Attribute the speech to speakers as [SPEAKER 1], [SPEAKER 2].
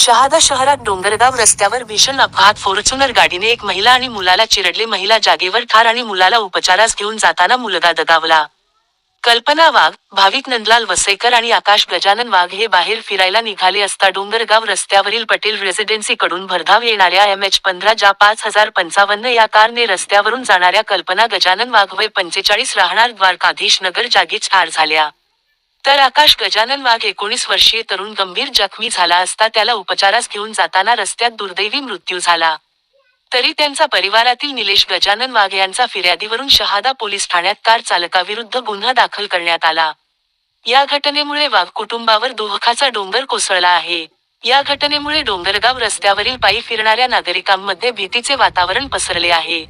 [SPEAKER 1] शहादा शहरात डोंगरगाव रस्त्यावर भीषण अपघात. फॉर्च्युनर गाडीने एक महिला आणि मुलाला चिरडले. महिला जागेवर ठार आणि मुलाला उपचारास घेऊन जाताना मुलगा दगावला. कल्पना वाघ भाविक नंदलाल वसेकर आणि आकाश गजानन वाघ हे बाहेर फिरायला निघाले असता डोंगरगाव रस्त्यावरील पटेल रेसिडेन्सी कडून भरधाव येणाऱ्या एम एच पंधरा ज्या पाच हजार पंचावन्न या कारने रस्त्यावरून जाणाऱ्या कल्पना गजानन वाघ वय पंचेचाळीस राहणार द्वारकाधीश नगर जागीच ठार झाल्या. तर आकाश गजानन वाघ एकोणीस वर्षीय तरुण गंभीर जखमी झाला असता त्याला उपचारास घेऊन जाताना रस्त्यात दुर्दैवी मृत्यू झाला. तरी त्यांचा परिवारातील निलेश गजानन वाघ यांचा फिर्यादीवरून शहादा पोलीस ठाण्यात कार चालकाविरुद्ध गुन्हा दाखल करण्यात आला. या घटनेमुळे वाघ कुटुंबावर दुःखाचा डोंगर कोसळला आहे. या घटनेमुळे डोंगरगाव रस्त्यावरील पायी फिरणाऱ्या नागरिकांमध्ये भीतीचे वातावरण पसरले आहे.